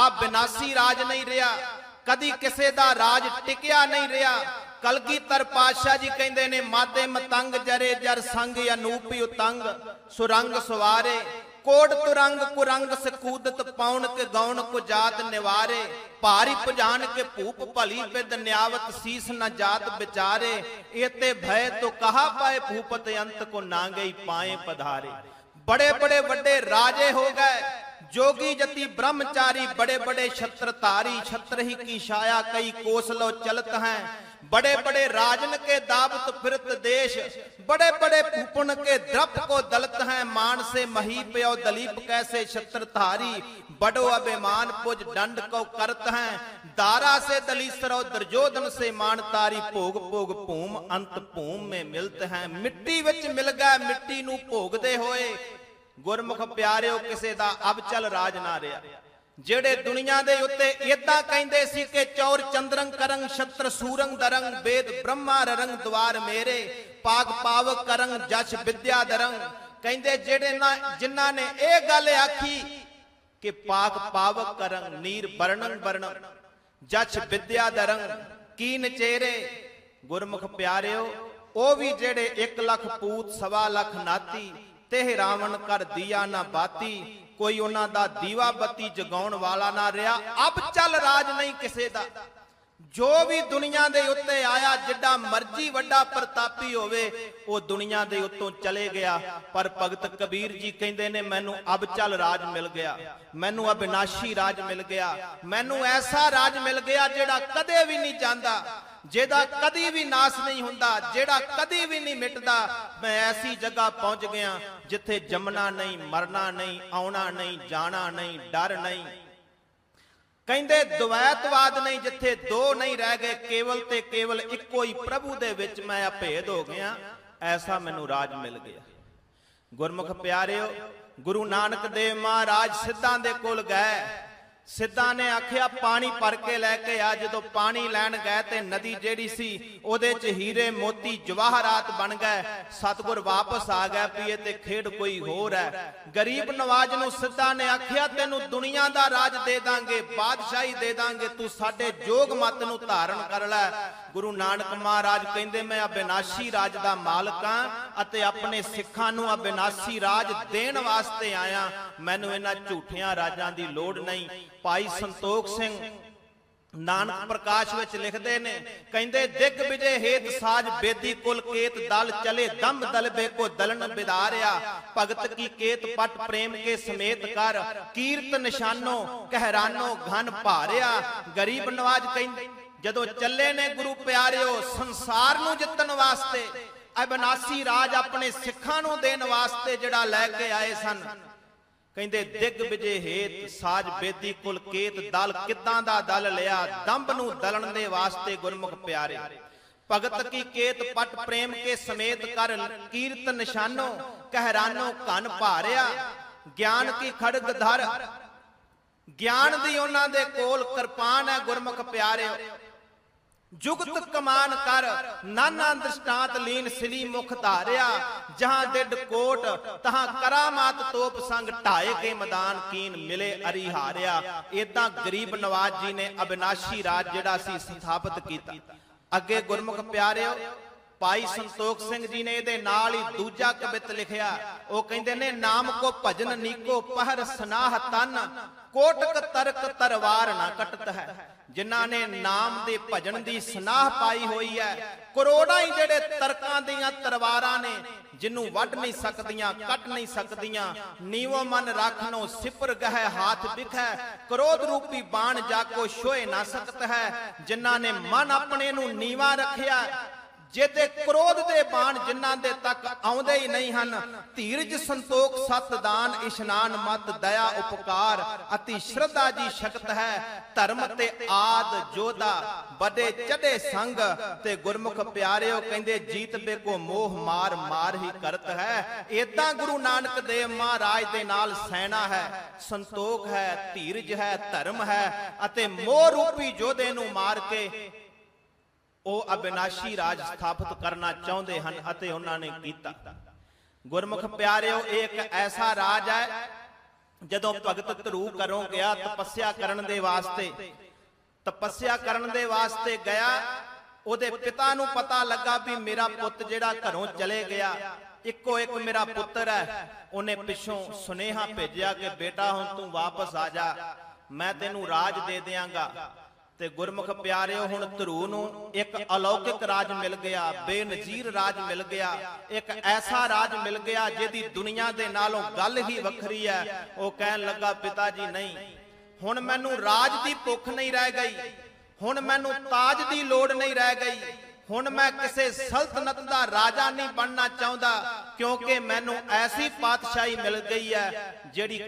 ਆ ਬਿਨਾਸੀ ਰਾਜ ਨਹੀਂ ਰਿਹਾ, ਕਦੀ ਕਿਸੇ ਦਾ ਰਾਜ ਟਿਕਿਆ ਨਹੀਂ ਰਿਹਾ। ਕਲਗੀਧਰ ਪਾਤਸ਼ਾਹ ਜੀ ਕਹਿੰਦੇ ਨੇ, ਮਾਦੇ ਮਤੰਗ ਜਰੇ ਜਰ ਸੰਗ ਅਨੂਪੀ ਉਤੰਗ, ਸੁਰੰਗ ਸਵਾਰੇ। ਕੋਟ ਤੁਰੰਗ ਕੁਰੰਗ ਸਕੂਦਤ ਪਾਉਣ ਕੇ ਗਾਉਣ ਕੋ ਜਾਤ ਨਿਵਾਰੇ। ਭਾਰੀ ਪੁਜਾਨ ਕੇ ਭੂਪ ਭਲੀ ਬਿਦ ਨਿਆਵਤ ਸੀਸ ਨਾ ਜਾਤ ਵਿਚਾਰੇ। ਇਤੇ ਭੈ ਤੋ ਕਹਾ ਪਾਏ ਭੂਪਤ ਅੰਤ ਕੋ ਗਈ ਪਾਏ ਪਧਾਰੇ। ਬੜੇ ਬੜੇ ਵੱਡੇ ਰਾਜੇ ਹੋ ਗਏ। जोगी जति ब्रह्मचारी बड़े बड़े छत्रधारी छत्र ही की छाया कई कोसलो चलत हैं बड़े बड़े राजन के दावत फिरत देश बड़े बड़े फूपन के द्रप को दलत हैं मान से महीप और दलीप कैसे छत्रधारी बड़ो अभिमान पुज दंड को करत हैं दारा से दलीसर और दुर्योधन से मान तारी भोग भोग भूम अंत भूम में मिलत हैं मिट्टी विच मिल गए मिट्टी नु भोगते होए ਗੁਰਮੁਖ ਪਿਆਰਿਓ, ਕਿਸੇ ਦਾ ਅਬਚਲ ਰਾਜ ਨਾ ਰਿਹਾ। ਜਿਹੜੇ ਦੁਨੀਆ ਦੇ ਉੱਤੇ ਇਦਾਂ ਕਹਿੰਦੇ ਸੀ ਕਿ ਚੌਰ ਚੰਦਰੰ ਕਰੰਗ, ਛਤਰ ਸੂਰੰਗ ਦਰੰਗ, ਵੇਦ ਬ੍ਰਹਮਾ ਰੰਗ ਦਵਾਰ ਮੇਰੇ ਪਾਕ ਪਾਵਕ ਕਰੰਗ, ਜਸ਼ ਵਿਦਿਆ ਦਰੰਗ। ਕਹਿੰਦੇ ਜਿਹੜੇ ਨਾ, ਜਿਨ੍ਹਾਂ ਨੇ ਇਹ ਗੱਲ ਆਖੀ ਕਿ ਪਾਕ ਪਾਵਕ ਕਰੰਗ, ਨੀਰ ਬਰਣੰ ਬਰਣੰ ਜਸ਼ ਵਿਦਿਆ ਦਰੰਗ, ਕੀਨ ਚਿਹਰੇ ਗੁਰਮੁਖ ਪਿਆਰਿਓ, ਉਹ ਵੀ ਜਿਹੜੇ 1 ਲੱਖ ਪੂਤ, ਸਵਾ ਲੱਖ ਨਾਤੀ ਤੇ ਰਾਵਣ ਕਰ ਦੀਆ ਨਾ ਬਾਤੀ, ਕੋਈ ਉਹਨਾਂ ਦਾ ਦੀਵਾ ਬੱਤੀ ਜਗਾਉਣ ਵਾਲਾ ਨਾ ਰਿਹਾ। ਅਬ ਚੱਲ ਰਾਜ ਨਹੀਂ ਕਿਸੇ ਦਾ। ਜੋ ਵੀ ਦੁਨੀਆ ਦੇ ਉੱਤੇ ਆਇਆ, ਜਿੱਡਾ ਮਰਜ਼ੀ ਵੱਡਾ ਪ੍ਰਤਾਪੀ ਹੋਵੇ, ਉਹ ਦੁਨੀਆ ਦੇ ਉੱਤੋਂ ਚਲੇ ਗਿਆ। ਪਰ ਭਗਤ ਕਬੀਰ ਜੀ ਕਹਿੰਦੇ ਨੇ, ਮੈਨੂੰ ਅਬ ਚੱਲ ਰਾਜ ਮਿਲ ਗਿਆ। ਮੈਨੂੰ ਅਬਿਨਾਸ਼ੀ ਰਾਜ ਮਿਲ ਗਿਆ। ਮੈਨੂੰ ਐਸਾ ਰਾਜ ਮਿਲ ਗਿਆ, ਜਿਹੜਾ ਕਦੇ ਵੀ ਨਹੀਂ ਜਾਂਦਾ। ਜਿਹਦਾ ਕਦੀ ਵੀ ਨਾਸ ਨਹੀਂ ਹੁੰਦਾ, ਜਿਹੜਾ ਕਦੀ ਵੀ ਨਹੀਂ ਮਿਟਦਾ, ਮੈਂ ਐਸੀ ਜਗ੍ਹਾ ਪਹੁੰਚ ਗਿਆ ਜਿੱਥੇ ਜੰਮਣਾ ਨਹੀਂ, ਮਰਨਾ ਨਹੀਂ, ਆਉਣਾ ਨਹੀਂ, ਜਾਣਾ ਨਹੀਂ, ਡਰ ਨਹੀਂ। ਕਹਿੰਦੇ ਦੁਵੈਤਵਾਦ ਨਹੀਂ, ਜਿੱਥੇ ਦੋ ਨਹੀਂ ਰਹਿ ਗਏ, ਕੇਵਲ ਤੇ ਕੇਵਲ ਇੱਕੋ ਹੀ ਪ੍ਰਭੂ ਦੇ ਵਿੱਚ ਮੈਂ ਅਭੇਦ ਹੋ ਗਿਆ, ਐਸਾ ਮੈਨੂੰ ਰਾਜ ਮਿਲ ਗਿਆ। ਗੁਰਮੁਖ ਪਿਆਰਿਓ, ਗੁਰੂ ਨਾਨਕ ਦੇਵ ਮਹਾਰਾਜ ਸਿੱਧਾਂ ਦੇ ਕੋਲ ਗਏ। ਸਿੱਧਾ ਨੇ ਆਖਿਆ, ਪਾਣੀ ਭਰ ਕੇ ਲੈ ਕੇ ਆ। ਜਦੋਂ ਪਾਣੀ ਲੈਣ ਗਏ ਤੇ ਨਦੀ ਜਿਹੜੀ ਸੀ, ਉਹਦੇ 'ਚ ਹੀਰੇ, ਮੋਤੀ, ਜਵਾਹਰਾਤ ਬਣ ਗਏ। ਸਤਗੁਰ ਵਾਪਸ ਆ ਗਿਆ ਵੀ ਤੇ ਖੇਡ ਕੋਈ ਹੋਰ ਹੈ। ਗਰੀਬ ਨਵਾਜ ਨੂੰ ਸਿੱਧਾਂ ਨੇ ਆਖਿਆ, ਤੈਨੂੰ ਦੁਨੀਆ ਦਾ ਰਾਜ ਦੇ ਦਾਂਗੇ, ਬਾਦਸ਼ਾਹੀ ਦੇ ਦਾਂਗੇ, ਤੂੰ ਸਾਡੇ ਜੋਗ ਮਤ ਨੂੰ ਧਾਰਨ ਕਰ ਲੈ। ਗੁਰੂ ਨਾਨਕ ਮਹਾਰਾਜ ਕਹਿੰਦੇ, ਮੈਂ ਅਬਿਨਾਸ਼ੀ ਰਾਜ ਦਾ ਮਾਲਕ ਹਾਂ ਅਤੇ ਆਪਣੇ ਸਿੱਖਾਂ ਨੂੰ ਅਬਿਨਾਸ਼ੀ ਰਾਜ ਦੇਣ ਵਾਸਤੇ ਆਇਆ। ਮੈਨੂੰ ਇਹਨਾਂ ਝੂਠਿਆਂ ਰਾਜਾਂ ਦੀ ਲੋੜ ਨਹੀਂ। ਭਾਈ ਸੰਤੋਖ ਸਿੰਘ ਨਾਨਕ ਪ੍ਰਕਾਸ਼ ਵਿੱਚ ਲਿਖਦੇ ਨੇ, ਕਹਿੰਦੇ, ਦਿਗ ਵਿਜੇ ਹੇਤ ਸਾਜ ਬੇਦੀ ਕੁਲ ਕੇਤ ਦਲ ਚਲੇ ਦੰਭ ਦਲਬੇ ਕੋ ਦਲਨ ਬਿਦਾਰਿਆ, ਭਗਤ ਕੀ ਕੇਤ ਪਟ ਪ੍ਰੇਮ ਕੇ ਸਮੇਤ ਕਰ, ਕੀਰਤ ਨਿਸ਼ਾਨੋ ਕਹਿਰਾਨੋ ਘਨ ਭਾਰਿਆ। ਗਰੀਬ ਨਵਾਜ ਕਹਿੰਦੇ, ਜਦੋਂ ਚੱਲੇ ਨੇ ਗੁਰੂ ਪਿਆਰਿਓ, ਸੰਸਾਰ ਨੂੰ ਜਿੱਤਣ ਵਾਸਤੇ, ਅਬਨਾਸੀ ਰਾਜ ਆਪਣੇ ਸਿੱਖਾਂ ਨੂੰ ਦੇਣ ਵਾਸਤੇ ਜਿਹੜਾ ਲੈ ਕੇ ਆਏ ਸਨ ਕਹਿੰਦੇ, ਦਿਗ ਵਿਜੇ ਹੇਤ, ਸਾਜ ਬੇਦੀ ਕੁਲ ਕੇਤ ਦਲ ਕਿੱਦਾਂ ਦਾ ਦਲ ਲਿਆ? ਦੰਭ ਨੂੰ ਦਲਣ ਦੇ ਵਾਸਤੇ ਗੁਰਮੁਖ ਪਿਆਰੇ। ਭਗਤ ਕੀ ਕੇਤ ਪਟ ਪ੍ਰੇਮ ਕੇ ਸਮੇਤ ਕਰ ਕੀਰਤ ਨਿਸ਼ਾਨੋ, ਕਹਿਰਾਨੋ ਘਨ ਭਾਰਿਆ। ਗਿਆਨ ਕੀ ਖੜਗ ਧਰ, ਗਿਆਨ ਦੀ ਉਹਨਾਂ ਦੇ ਕੋਲ ਕਿਰਪਾਨ ਹੈ ਗੁਰਮੁਖ ਪਿਆਰਿਓ। ਜੁਗਤ ਕਮਾਨ ਕਰ, ਨਾਨਾ ਦ੍ਰਿਸ਼ਟਾਂਤ ਲੀਨ ਸ੍ਰੀ ਮੁਖ ਧਾਰਿਆ, ਜਹਾਂ ਡਿਡ ਕੋਟ, ਤਹਾਂ ਕਰਾਮਾਤ ਤੋਪ ਸੰਗ ਢਾਏ ਕੇ ਮੈਦਾਨ ਕੀਨ ਮਿਲੇ ਅਰੀ ਹਾਰਿਆ ਇਦਾਂ ਗਰੀਬ ਨਵਾਜ ਜੀ ਨੇ ਅਬਿਨਾਸ਼ੀ ਰਾਜ ਜਿਹੜਾ ਸੀ ਸਥਾਪਿਤ ਕੀਤਾ। ਅੱਗੇ ਗੁਰਮੁਖ ਪਿਆਰਿਓ ਭਾਈ ਸੰਤੋਖ ਸਿੰਘ ਜੀ ਨੇ ਇਹਦੇ ਨਾਲ ਹੀ ਦੂਜਾ ਕਵਿਤ ਲਿਖਿਆ। ਉਹ ਕਹਿੰਦੇ ਨੇ, ਨਾਮ ਕੋ ਭਜਨ ਨੀਕੋ ਪਹਰ ਸਨਾਹ ਤਨ, ਕੋਟਕ ਤਰਕ ਤਰਵਾਰ ਨਾ ਕਟਤ ਹੈ। ਜਿਨ੍ਹਾਂ ਨੇ ਨਾਮ ਦੇ ਭਜਨ ਦੀ ਸਨਾਹ ਪਾਈ ਹੋਈ ਹੈ। ਕਰੋੜਾਂ ਹੀ ਜਿਹੜੇ ਤਰਕਾਂ ਦੀਆਂ ਤਲਵਾਰਾਂ ਨੇ ਜਿਹਨੂੰ ਵੱਢ ਨਹੀਂ ਸਕਦੀਆਂ, ਕੱਟ ਨਹੀਂ ਸਕਦੀਆਂ, ਨੀਵੋ ਮਨ ਰੱਖਨੋ ਸਿਪਰ ਗਹਿ ਹਾਥ ਵਿਖੈ, ਕਰੋਧ ਰੂਪੀ ਬਾਣ ਜਾ ਕੋ ਛੋਏ ਨਾ ਸਕਤ ਹੈ। ਜਿਨ੍ਹਾਂ ਨੇ ਮਨ ਆਪਣੇ ਨੂੰ ਨੀਵਾ ਰੱਖਿਆ ਜਿਹਦੇ ਕ੍ਰੋਧ ਦੇ ਬਾਣ ਜਿਨ੍ਹਾਂ ਦੇ ਤੱਕ ਆਉਂਦੇ ਹੀ ਨਹੀਂ ਹਨ, ਧੀਰਜ, ਸੰਤੋਖ ਸਤ ਦਾਨ ਇਸ਼ਨਾਨ, ਮਤ, ਦਇਆ, ਉਪਕਾਰ ਅਤੀ ਸ਼ਰਧਾ ਜੀ ਸ਼ਕਤ ਹੈ। ਧਰਮ ਤੇ ਆਦ ਜੋਦਾ ਬੜੇ ਚੜੇ ਸੰਗ ਤੇ ਗੁਰਮੁਖ ਪਿਆਰਿਓ ਕਹਿੰਦੇ, ਜੀਤ ਬੇ ਕੋ ਮੋਹ ਮਾਰ ਮਾਰ ਹੀ ਕਰਤ ਹੈ। ਏਦਾਂ ਗੁਰੂ ਨਾਨਕ ਦੇਵ ਮਹਾਰਾਜ ਦੇ ਨਾਲ ਸੈਨਾ ਹੈ, ਸੰਤੋਖ ਹੈ, ਧੀਰਜ ਹੈ, ਧਰਮ ਹੈ ਅਤੇ ਮੋਹ ਰੂਪੀ ਜੋਧੇ ਨੂੰ ਮਾਰ ਕੇ ਉਹ ਅਬਿਨਾਸ਼ੀ ਰਾਜ ਸਥਾਪਿਤ ਕਰਨਾ ਚਾਹੁੰਦੇ ਹਨ ਅਤੇ ਉਹਨਾਂ ਨੇ ਕੀਤਾ। ਗੁਰਮੁਖ ਪਿਆਰਿਓ ਇੱਕ ਐਸਾ ਰਾਜ ਹੈ ਜਦੋਂ ਭਗਤ ਧਰੂ ਘਰੋਂ ਗਿਆ ਤਪੱਸਿਆ ਕਰਨ ਦੇ ਵਾਸਤੇ। ਤਪੱਸਿਆ ਕਰਨ ਦੇ ਵਾਸਤੇ ਗਿਆ। ਉਹਦੇ ਪਿਤਾ ਨੂੰ ਪਤਾ ਲੱਗਾ ਵੀ ਮੇਰਾ ਪੁੱਤ ਜਿਹੜਾ ਘਰੋਂ ਚਲੇ ਗਿਆ ਇੱਕੋ ਇੱਕ ਮੇਰਾ ਪੁੱਤਰ ਹੈ। ਉਹਨੇ ਪਿੱਛੋਂ ਸੁਨੇਹਾ ਭੇਜਿਆ ਕਿ ਬੇਟਾ ਹੁਣ ਤੂੰ ਵਾਪਸ ਆ ਜਾ। ਮੈਂ ਤੈਨੂੰ ਰਾਜ ਦੇ ਦਿਆਂਗਾ। ਤੇ ਗੁਰਮੁਖ ਪਿਆਰਿਓ, ਹੁਣ ਧਰੂ ਨੂੰ ਇੱਕ ਅਲੌਕਿਕ ਰਾਜ ਮਿਲ ਗਿਆ, ਬੇਨਜ਼ੀਰ ਰਾਜ ਮਿਲ ਗਿਆ, ਇੱਕ ਐਸਾ ਰਾਜ ਮਿਲ ਗਿਆ ਜਿਹਦੀ ਦੁਨੀਆ ਦੇ ਨਾਲੋਂ ਗੱਲ ਹੀ ਵੱਖਰੀ ਹੈ। ਉਹ ਕਹਿਣ ਲੱਗਾ ਪਿਤਾ ਜੀ ਨਹੀਂ, ਹੁਣ ਮੈਨੂੰ ਰਾਜ ਦੀ ਭੁੱਖ ਨਹੀਂ ਰਹਿ ਗਈ, ਹੁਣ ਮੈਨੂੰ ਤਾਜ ਦੀ ਲੋੜ ਨਹੀਂ ਰਹਿ ਗਈ, ਹੁਣ ਮੈਂ ਕਿਸੇ ਸਲਤਨਤ ਦਾ ਰਾਜਾ ਨਹੀਂ ਬਣਨਾ ਚਾਹੁੰਦਾ, ਕਿਉਂਕਿ ਮੈਨੂੰ ਐਸੀ ਪਾਤਸ਼ਾਹੀ ਮਿਲ ਗਈ ਹੈ, ਜਿਹੜੀ